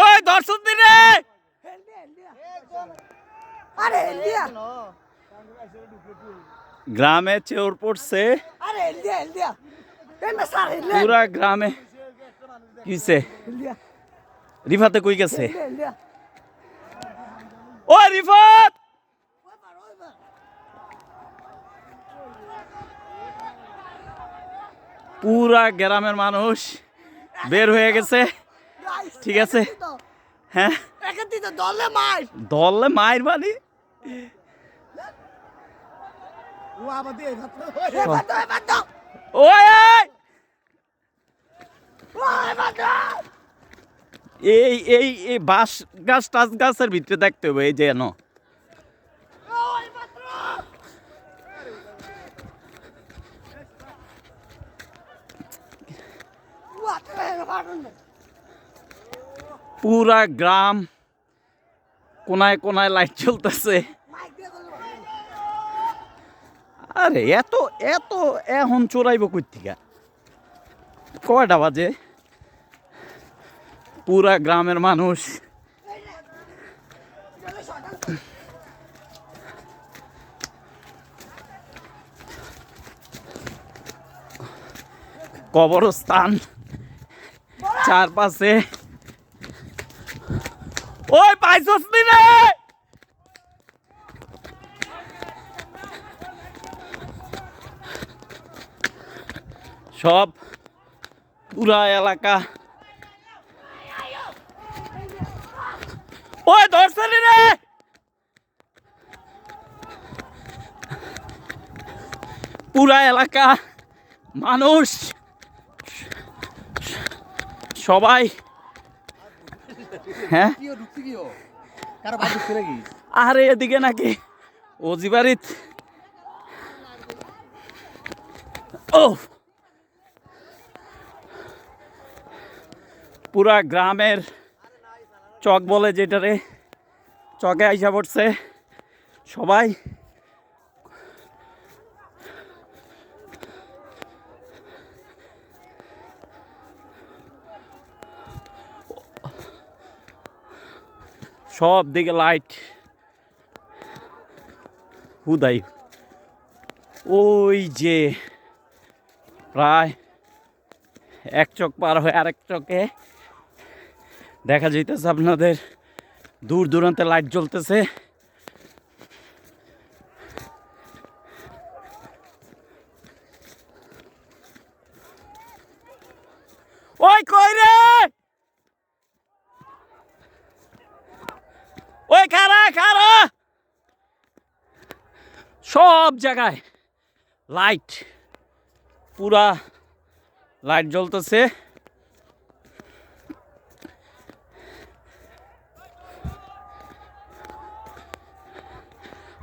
ওই দর্শক দিনে গ্রামে চোর পড়ছে। পুরা গ্রামে কিছে রিফাতে কই গেছে? ও রিফাত! পুরা গ্রামের মানুষ বের হয়ে গেছে। ঠিক আছে। হ্যাঁ? দলে মার। দলে মায়ের তো এই এই! এই বাঁশ গাছ টাছ গাছের ভিতরে দেখতে হবে এই যে ন পুরা গ্রাম কোনায় কোনায় লাইট চলতেছে। আরে এত এত, এখন চোরাইব কই থেকে কয়টা বাজে? পুরা গ্রামের মানুষ। কবরস্থান। চারপাশে। ওই পাইছস নি সব পুরা এলাকা। ওই ধরছে নি পুরা এলাকা মানুষ। সবাই। হ্যাঁ? আরে এদিকে নাকি। অজিবারিত। ও! পুরা গ্রামের চক বলে যেটারে। চকে আইসা পড়ছে। সবাই সব দিকে লাইট হুদাই ওই যে প্রায় এক চক পার হয়ে আরেক চকে দেখা যাইতেছে আপনাদের। দূর দূরান্তে লাইট জ্বলতেছে। ওই কই রে? সব জায়গায় লাইট, পুরা লাইট জ্বলতেছে।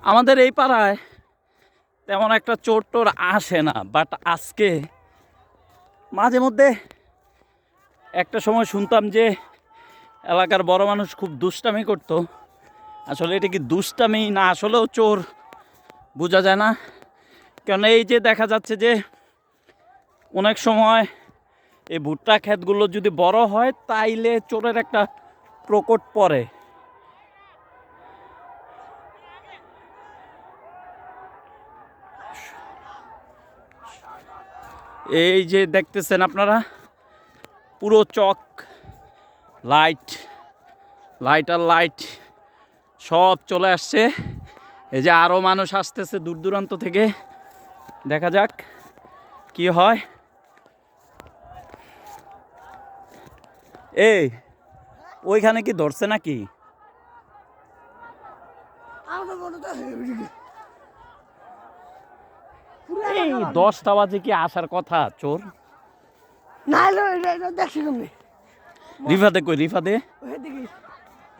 আমাদের এই পাড়ায় তেমন একটা চোর টোর আসে না বাট আজকে মাঝে মধ্যে একটা সময় শুনতাম যে এলাকার বড় মানুষ খুব দুষ্টামি করতো। আসলে এটা কি দুষ্টামি না আসলেও চোর? বোঝা যায় না। কেন এই যে দেখা যাচ্ছে যে অনেক সময় এই ভুট্টা ক্ষেতগুলো যদি বড় হয়, তাইলে চোরের একটা প্রকট পড়ে। এই যে দেখতেছেন আপনারা, পুরো চক, লাইট লাইট আর লাইট সব চলে আসছে। এই যে আরও মানুষ আসতেছে দূর দূরান্ত থেকে। দেখা যাক কি হয়। এই, ওইখানে কি ধরছে নাকি? এই, দশটা বাজে কি আসার কথা, চোর? রিফাতে কই, রিফাতে?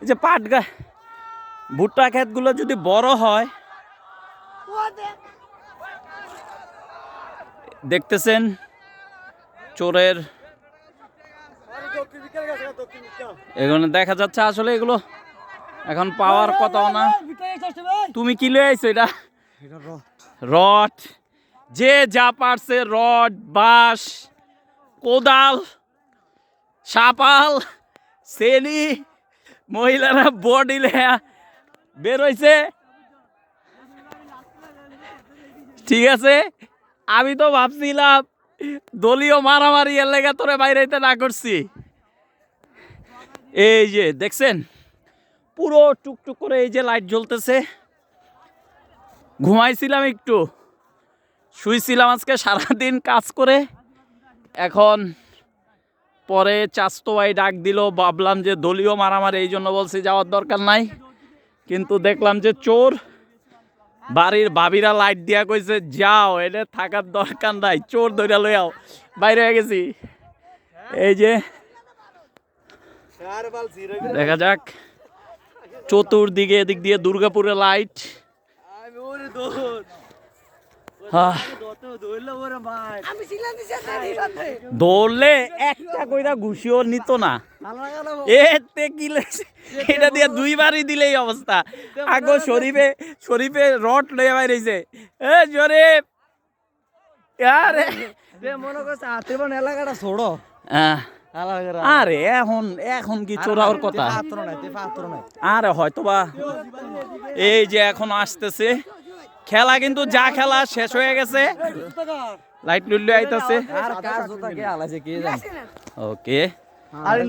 এই যে পাট গা ভুট্টা ক্ষেতগুলো যদি বড় হয়, দেখতেছেন চোরের এগুলো দেখা যাচ্ছে আসলে এগুলো এখন পাওয়ার কথাও না। তুমি কি লয়ে আইছো এটা? রড। যে যা পারছে রড, বাঁশ, কোদাল, সাপাল সেনি মহিলারা বডিলে বেরোইছে ঠিক আছে? আমি তো ভাবছিলাম দলীয় মারামারি এর লেগে তোরে বাইরেতে না করছি। এই যে, দেখছেন? পুরো টুকটুক করে এই যে লাইট জ্বলতেছে। ঘুমাইছিলাম একটু। শুইছিলাম আজকে সারাদিন কাজ করে। এখন পরে চাস্তো ভাই ডাক দিল, ভাবলাম যে দলীয় মারামারি এই জন্য বলছি, যাওয়ার দরকার নাই। কিন্তু দেখলাম যে চোর। বাড়ির ভাবিরা লাইট দিয়া কইছে যাও এটা থাকার দরকার নাই চোর ধরে লই আও। বাইরে হয়ে গেছি। এই যে দেখা যাক। চতুর্দিকে এদিক দিয়ে দুর্গাপুরে লাইট। আহ, দৌড়লে একটা কইরা ঘুষিও নিত না। এতে কি এটা দিয়ে দুইবারই দিলেই অবস্থা। আগো শরীফে শরীফে রড লয়ে বাইরেছে। এ শরীফ! আরে! মনে করছে এলাকাটা ছোড়ো। আরে এখন এখন কি চোরাওর কথা? আরে হয়তো বা এই যে এখন আসতেছে। খেলা কিন্তু যা খেলা শেষ হয়ে গেছে। লাইট লুল্লু আইতাছে। আর কার জোতা কে আলাইছে কে জানে। ওকে আরে